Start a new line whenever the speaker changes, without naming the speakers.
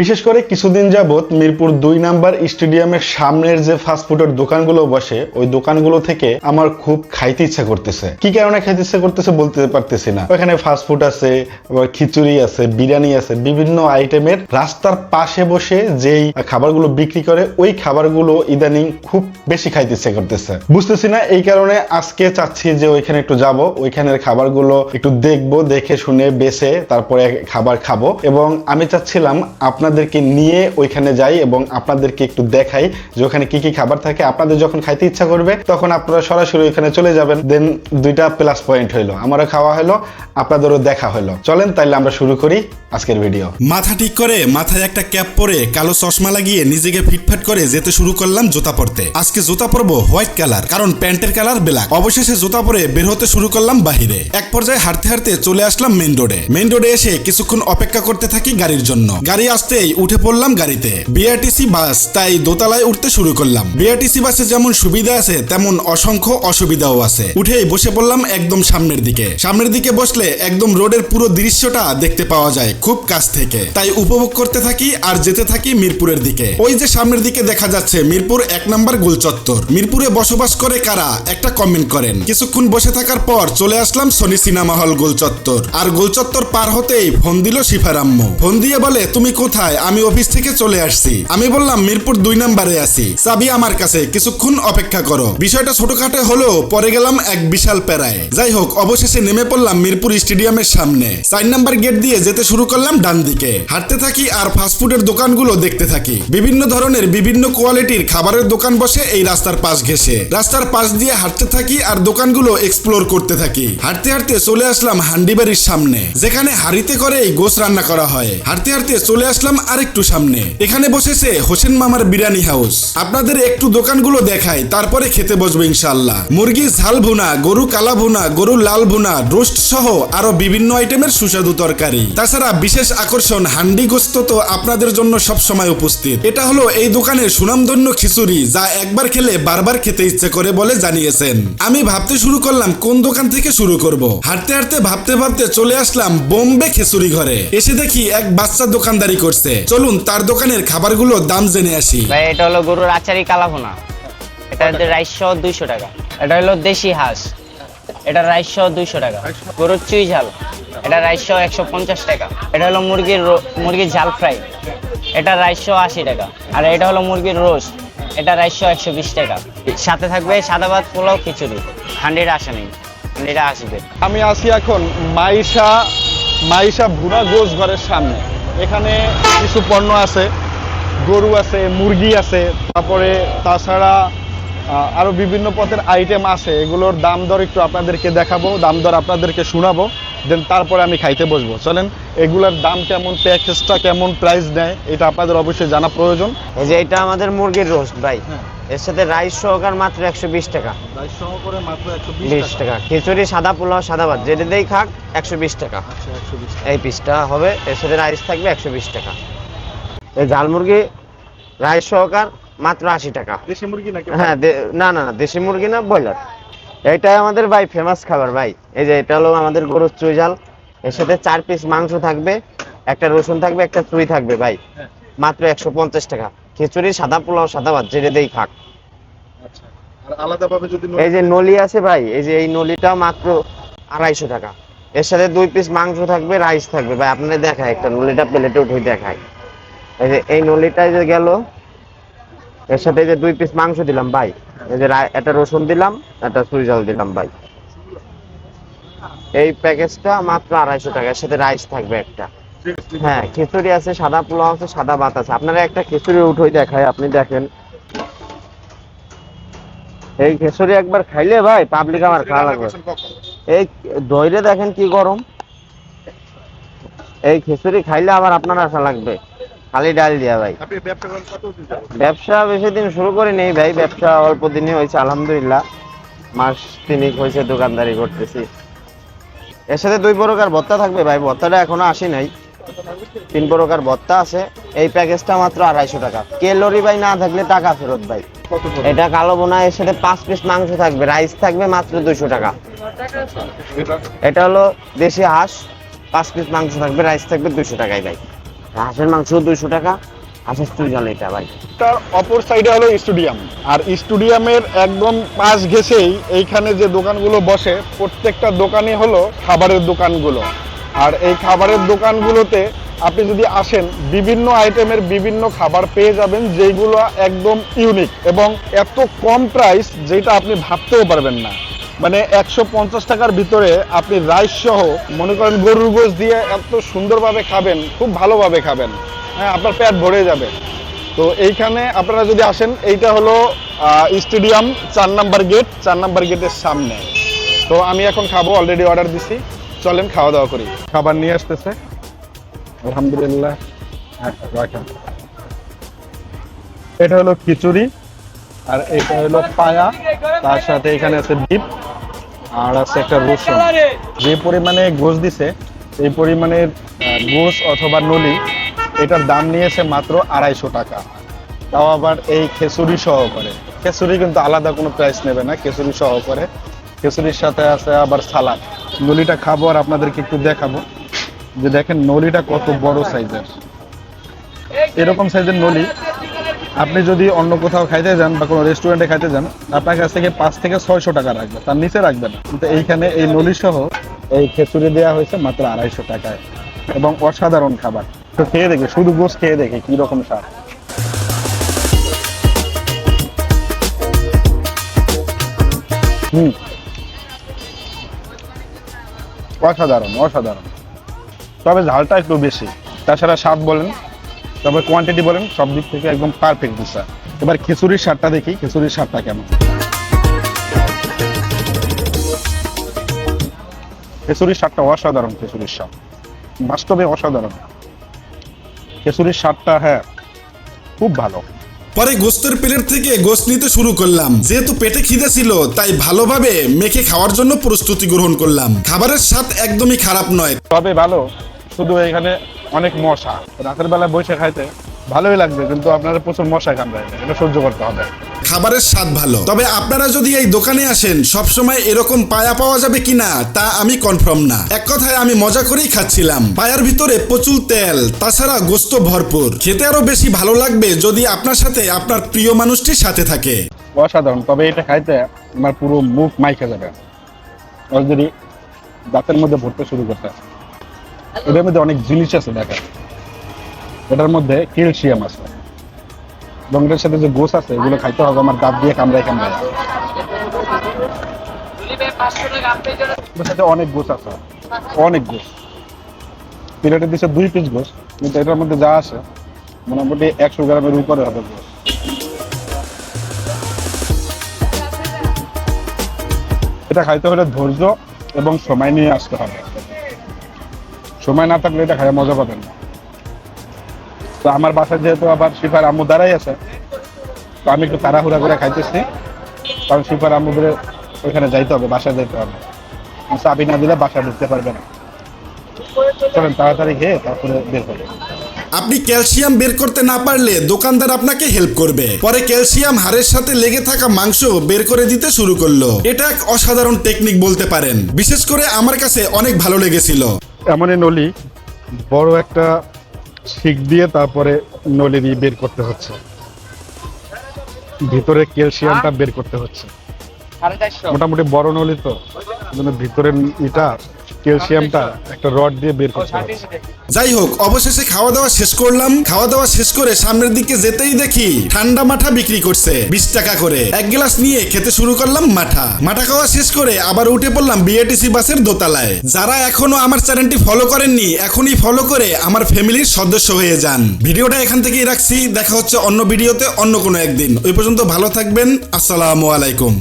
বিশেষ করে কিছুদিন যাবত মিরপুর দুই নাম্বার স্টেডিয়ামের সামনের যে ফাস্টফুডের দোকানগুলো বসে, ওই দোকানগুলো থেকে আমার খুব খাইতে ইচ্ছা করতেছে। কি কারণে খাইতে ইচ্ছা করতেছে বলতে পারতেছি না। ওখানে ফাস্টফুড আছে, আবার খিচুড়ি আছে, বিরিয়ানি আছে, বিভিন্ন আইটেমের রাস্তার পাশে বসে যেই খাবারগুলো বিক্রি করে, ওই খাবারগুলো ইদানিং খুব বেশি খাইতে ইচ্ছা করতেছে। বুঝতেছি না এই কারণে আজকে চাচ্ছি যে ওইখানে একটু যাব, ওইখানের খাবারগুলো একটু দেখব, দেখে শুনে, বেছে তারপরে খাবার খাব। এবং আমি চাচ্ছিলাম আপনাদেরকে নিয়ে ওইখানে যাই এবং আপনাদেরকে একটু দেখাই যে ওখানে কি কি খাবার থাকে। আপনাদের যখন খাইতে ইচ্ছা করবে, তখন আপনারা সরাসরি ওইখানে চলে যাবেন। দেন দুইটা প্লাস পয়েন্ট হইল। আমারও খাওয়া হলো আপনাদেরও দেখা হলো চলেন তাইলে আমরা শুরু করি আজকের ভিডিও
মাথা ঠিক করে, মাথায় একটা ক্যাপ পরে, কালো চশমা লাগিয়ে নিজেকে ফিটফাট করে যেতে শুরু করলাম জুতা পরতে। আজকে জুতা পরবো হোয়াইট কালার, কারণ প্যান্টের কালার ব্ল্যাক। অবশেষে জুতা পরে বের হতে শুরু করলাম বাহিরে। এক পর্যায়ে হাঁটতে হাঁটতে চলে আসলাম মেন রোডে। মেন রোডে এসে কিছুক্ষণ অপেক্ষা করতে থাকি গাড়ির জন্য। গাড়ি আসতেই উঠে পড়লাম গাড়িতে। বিআরটিসি বাস তাই দোতলায় উঠতে শুরু করলাম। বিআরটিসি বাসে যেমন সুবিধা আছে, তেমন অসংখ্য অসুবিধাও আছে। উঠেই বসে পড়লাম একদম সামনের দিকে। সামনের দিকে বসলে একদম রোডের পুরো দৃশ্যটা দেখতে পাওয়া যায় খুব কাছ থেকে। তাই উপভোগ করতে থাকি আর যেতে থাকি মিরপুরের দিকে। ওই যে সামনের দিকে দেখা যাচ্ছে, মিরপুর এক নম্বর গোল চত্বর মিরপুরে বসবাস করে কারা, একটা কমেন্ট করেন। কিছুক্ষণ বসে থাকার পর চলে আসলাম সনি সিনেমা হল গোল চত্বর আর গোল চত্বর পার হতেই ফোন দিল শিফারাম্য ফোন দিয়ে বলে, তুমি কোথায়? আমি অফিস থেকে চলে আসছি। আমি বললাম, মিরপুর দুই নম্বরে আছি। চাবি আমার কাছে, কিছুক্ষণ অপেক্ষা করো। বিষয়টা ছোটখাটো হলেও পরে গেলাম এক বিশাল প্যারায় যাই হোক, অবশেষে নেমে পড়লাম মিরপুর স্টেডিয়ামের সামনে। চার নাম্বার গেট দিয়ে যেতে শুরু করলাম ডান দিকে। হাঁটতে থাকি আর ফাস্টফুডের দোকানগুলো দেখতে থাকি। বিভিন্ন ধরনের, বিভিন্ন কোয়ালিটির খাবারের দোকান বসে এই রাস্তার পাশ ঘেসে রাস্তার পাশ দিয়ে হাঁটতে থাকি আর দোকানগুলো এক্সপ্লোর করতে থাকি। হাঁটতে হাঁটতে চলে আসলাম হান্ডিবাড়ির সামনে, যেখানে হাড়িতে করেই গোস রান্না করা হয়। হাঁটতে হাঁটতে চলে আসলাম আরেকটু সামনে। এখানে বসেছে হোসেন মামার বিরিয়ানি হাউস। আপনাদের একটু দোকানগুলো দেখাই, তারপরে খেতে বসবো ইনশাল্লাহ মুরগি ঝাল ভুনা, গরু কালা ভুনা গরু লাল ভুনা, রোস্ট সহ আরও বিভিন্ন আইটেমের সুস্বাদু তরকারি। তাছাড়া বিশেষ আকর্ষণ, হান্ডি গোস্ত তো আপনাদের জন্য সব সময় উপস্থিত। এটা হলো এই দোকানের সুনামধন্য খিচুড়ি, যা একবার খেলে বারবার খেতে ইচ্ছে করে বলে জানিয়েছেন। আমি ভাবতে শুরু করলাম, কোন দোকান থেকে শুরু করব? হাঁটতে হাঁটতে ভাবতে ভাবতে চলে আসলাম বোম্বে খিচুড়ি ঘরে। এসে দেখি এক বাচ্চা দোকানদারি করছে। চলুন তার দোকানের খাবারগুলো দাম জেনে আসি।
ভাই এটা হলো গরুর আচারি কালাভোনা। এটা হচ্ছে রাইস সহ দুইশো টাকা। এটা হলো দেশি হাঁস। এটা রাইস সহ দুইশো টাকা। গরুর চুই ঝাল। এটা রাইস সহ একশো পঞ্চাশ টাকা। এটা হলো মুরগির মুরগির ঝাল ফ্রাই। এটা রাইস সহ আশি টাকা। আর এটা হলো মুরগির রোস্ট। এটা রাইস সহ একশো বিশ টাকা। সাথে থাকবে সাদা ভাত পোলাও খিচুড়ি। হান্ডিটা আসে নেই। হান্ডিটা আসবে।
আমি আছি এখন মাইশা মাইশা ভুনা গোস ঘরের সামনে। এখানে কিছু পণ্য আছে গরু আছে মুরগি আছে তারপরে তাছাড়া আহ, আরও বিভিন্ন পথের আইটেম আছে এগুলোর দাম দর একটু আপনাদেরকে দেখাবো দাম দর আপনাদেরকে শোনাবো দেন তারপরে আমি খাইতে বসবো। চলেন এগুলোর দাম কেমন প্যাকেজটা কেমন প্রাইস নেয় এটা আপনাদের অবশ্যই জানা প্রয়োজন।
এই যে এটা আমাদের মুরগির রোস্ট ভাই। এর সাথে রাইস সহকার মাত্র একশো বিশ টাকা। বিশ টাকা। খিচুড়ি সাদা পোলাও সাদা ভাত যেটা দিয়েই খাক একশো বিশ টাকা। এই পিসটা হবে এর সাথে রাইস থাকবে একশো বিশ টাকা। এই ঝাল মুরগি রাইস সহকার মাত্র আশি টাকা।
দেশি মুরগি নাকি
হ্যাঁ না না না দেশি মুরগি না ব্রয়লার। এটাই আমাদের ভাই ফেমাস খাবার ভাই। এই যে এটা হলো আমাদের গরুর চুই ঝাল। এর সাথে চার পিস মাংস থাকবে একটা রসুন থাকবে একটা চুই থাকবে ভাই। মাত্র একশো পঞ্চাশ টাকা। খিচুড়ি সাদা পোলাও সাদা ভাত যেটা দিয়েই খাক।
আচ্ছা
এই যে নলি আছে ভাই এই যে এই নলিটা মাত্র আড়াইশো টাকা। এর সাথে দুই পিস মাংস থাকবে রাইস থাকবে। ভাই আপনাদের দেখায় একটা নলিটা প্লেটে উঠে দেখায় এই যে এই নলিটা এই যে গেল এর সাথে যে দুই পিস মাংস দিলাম ভাই। এই যে একটা রসুন দিলাম একটা চুই জাল দিলাম ভাই। এই প্যাকেজটা মাত্র আড়াইশো টাকা এর সাথে রাইস থাকবে একটা। হ্যাঁ খিচুড়ি আছে সাদা পোলাও আছে সাদা ভাত আছে। আপনারা একটা খিচুড়ি উঠোই দেখায় আপনি দেখেন। এই খিচুড়ি একবার খাইলে ভাই পাবলিক আমার খাওয়া লাগবে। এই দইরে দেখেন কি গরম। এই খিচুড়ি খাইলে আবার আপনার আসা লাগবে। খালি ডাল দিয়া ভাই?
ব্যবসা
বেশি দিন শুরু করি নেই ভাই ব্যবসা অল্প দিনই হয়েছে আলহামদুলিল্লাহ। মাস তিনিক হয়েছে দোকানদারি করতেছি। এর সাথে দুই প্রকার ভত্তা থাকবে ভাই ভত্তাটা এখনও আসি নাই। তিন প্রকার ভত্তা আছে। এই প্যাকেজটা মাত্র আড়াইশো টাকা। কেলরি ভাই না থাকলে টাকা ফেরত ভাই। এটা কালো বোনা এর সাথে পাঁচ পিস মাংস থাকবে। রাইস থাকবে মাত্র দুশো টাকা।
এটা?
হলো দেশি হাঁস পাঁচ পিস মাংস থাকবে। রাইস থাকবে দুশো টাকায় ভাই। হাঁসের মাংস দুইশো টাকা। হাঁসের চুই ঝাল এটা ভাই।
তার অপর সাইডে হলো স্টেডিয়াম। আর স্টেডিয়ামের একদম পাশ ঘেসেই এইখানে যে দোকানগুলো বসে প্রত্যেকটা দোকানই হলো খাবারের দোকানগুলো। আর এই খাবারের দোকানগুলোতে আপনি যদি আসেন, বিভিন্ন আইটেমের বিভিন্ন খাবার পেয়ে যাবেন যেগুলো একদম ইউনিক এবং এত কম প্রাইস যেটা আপনি ভাবতেও পারবেন না। মানে একশো পঞ্চাশ টাকার ভিতরে আপনি রাইস সহ, মনে করেন গরুর গোশ দিয়ে এত সুন্দরভাবে খাবেন, খুব ভালোভাবে খাবেন। হ্যাঁ আপনার পেট ভরে যাবে। তো এইখানে আপনারা যদি আসেন, এইটা হলো স্টেডিয়াম চার নাম্বার গেট চার নাম্বার গেটের সামনে। তো আমি এখন খাব অলরেডি অর্ডার দিছি। চলেন খাওয়া দাওয়া করি। খাবার নিয়ে আসতেছে। আলহামদুলিল্লাহ হ্যাঁ। এটা হলো খিচুড়ি, আর এটা হলো পায়া। তার সাথে এখানে আছে ডিপ, আর আছে একটা রসুন। যে পরিমাণে গোস দিছে, এই পরিমাণের গোস অথবা নলি, এটার দাম নিয়েছে মাত্র আড়াইশো টাকা। তাও আবার এই খেসুরি সহকারে। খেসুরি কিন্তু আলাদা কোনো প্রাইস নেবে না খেসুরি সহকারে। খেসুরির সাথে আছে আবার সালাদ। নলিটা খাব আর আপনাদেরকে একটু দেখাবো। যে দেখেন নলিটা কত বড় সাইজের। এরকম সাইজের নলি আপনি যদি অন্য কোথাও খাইতে যান বা কোনো রেস্টুরেন্টে খাইতে যান, আপনার কাছ থেকে পাঁচ থেকে ছয়শো টাকা রাখবে, তার নিচে রাখবেন কিন্তু এইখানে এই নলি সহ এই খেচুড়ি দেওয়া হয়েছে মাত্র আড়াইশো টাকায়। এবং অসাধারণ খাবার। তো খেয়ে দেখে, শুধু গোস খেয়ে দেখে কি রকম স্বাদ। হুম। অসাধারণ অসাধারণ। তবে ঝালটা একটু বেশি। তাছাড়া স্বাদ বলেন তবে কোয়ান্টিটি বলেন, সব দিক থেকে একদম পারফেক্ট দিচ্ছে এবার খিচুড়ির স্বাদটা দেখি, খিচুড়ির স্বাদটা কেমন। খিচুড়ির স্বাদটা অসাধারণ, খিচুড়ির স্বাদ। বাস্তবে অসাধারণ। খিচুড়ির স্বাদটা হ্যাঁ খুব ভালো।
পরে গোস্তের প্লেট থেকে গোস্ত নিতে শুরু করলাম। যেহেতু পেটে খিদে ছিল, তাই ভালোভাবে মেখে খাওয়ার জন্য প্রস্তুতি গ্রহণ করলাম। খাবারের স্বাদ একদমই খারাপ নয়।
তবে ভালো, শুধু এখানে অনেক মশা। রাতের বেলা বসে খাইতে ভালোই লাগবে, কিন্তু আপনারা প্রচুর মশা কামড়ায় এটা সহ্য করতে হবে।
খাবারের স্বাদ ভালো। তবে আপনারা যদি এই দোকানে আসেন সবসময় এরকম পায়া পাওয়া যাবে কিনা তা আমি কনফার্ম না। এক কথায় আমি মজা করেই খাচ্ছিলাম। পায়ার ভিতরে প্রচুর তেল তাছাড়া গোস্ত ভরপুর। খেতে আরও বেশি ভালো লাগবে যদি আপনার সাথে আপনার প্রিয় মানুষটির সাথে থাকে।
অসাধারণ। তবে এটা খাইতে আমার পুরো মুখ মাইকে যাবে। অলরেডি দাঁতের মধ্যে ভরতে শুরু করতে এটার মধ্যে অনেক জিনিস আছে দেখা এটার মধ্যে ক্যালসিয়াম আছে। এটার সাথে যে গোস আছে, এগুলো খাইতে হবে, আমার দাঁত দিয়ে কামড়ায় কামড়ায়। সাথে অনেক গোস আছে, অনেক গোস। প্লেটে দিচ্ছে দুই পিস গোস, কিন্তু এটার মধ্যে যা আছে, মোটামুটি একশো গ্রামের উপরে হবে গোস। এটা খাইতে হলে ধৈর্য এবং সময় নিয়ে আসতে হবে। সময় না থাকলে এটা খাই মজা পাবেন না। তো আমার বাসায় যেহেতু আবার শিফার আম্মু দাঁড়াই আছে তো আমি একটু তাড়াহুড়া করে খাইতেছি। কারণ শিফার আম্মু আম্মুদের ওইখানে যাইতে হবে বাসায় যাইতে হবে। চাবি না দিলে বাসায় ঢুকতে পারবে না। চলেন তাড়াতাড়ি খেয়ে তারপরে বের হবে
আপনি ক্যালসিয়াম বের করতে না পারলে দোকানদার আপনাকে হেল্প করবে। পরে ক্যালসিয়াম হাড়ের সাথে লেগে থাকা মাংস বের করে দিতে শুরু করল। এটা এক অসাধারণ টেকনিক বলতে পারেন। বিশেষ করে আমার কাছে অনেক ভালো লেগেছিল।
এমনই নলি বড় একটা শিক দিয়ে তারপরে নলি দিয়ে বের করতে হচ্ছে। ভিতরে ক্যালসিয়ামটা বের করতে হচ্ছে। মোটামুটি বড় নলি তো। ভিতরে ভিতরের ইটা ক্যালসিয়ামটা একটা রড দিয়ে বের করতে হচ্ছে
যাই হোক অবশেষে খাওয়া দাওয়া শেষ করলাম। খাওয়া দাওয়া শেষ করে সামনের দিকে যেতেই দেখি ঠান্ডা মাঠা বিক্রি করছে বিশ টাকা করে। এক গ্লাস নিয়ে খেতে শুরু করলাম মাঠা। মাঠা খাওয়া শেষ করে আবার উঠে পড়লাম বিএটিসি বাসের দোতলায়। যারা এখনও আমার চ্যানেলটি ফলো করেননি এখনই ফলো করে আমার ফ্যামিলির সদস্য হয়ে যান। ভিডিওটা এখান থেকেই রাখছি। দেখা হচ্ছে অন্য ভিডিওতে অন্য কোনো একদিন। ওই পর্যন্ত ভালো থাকবেন। আসসালামু আলাইকুম।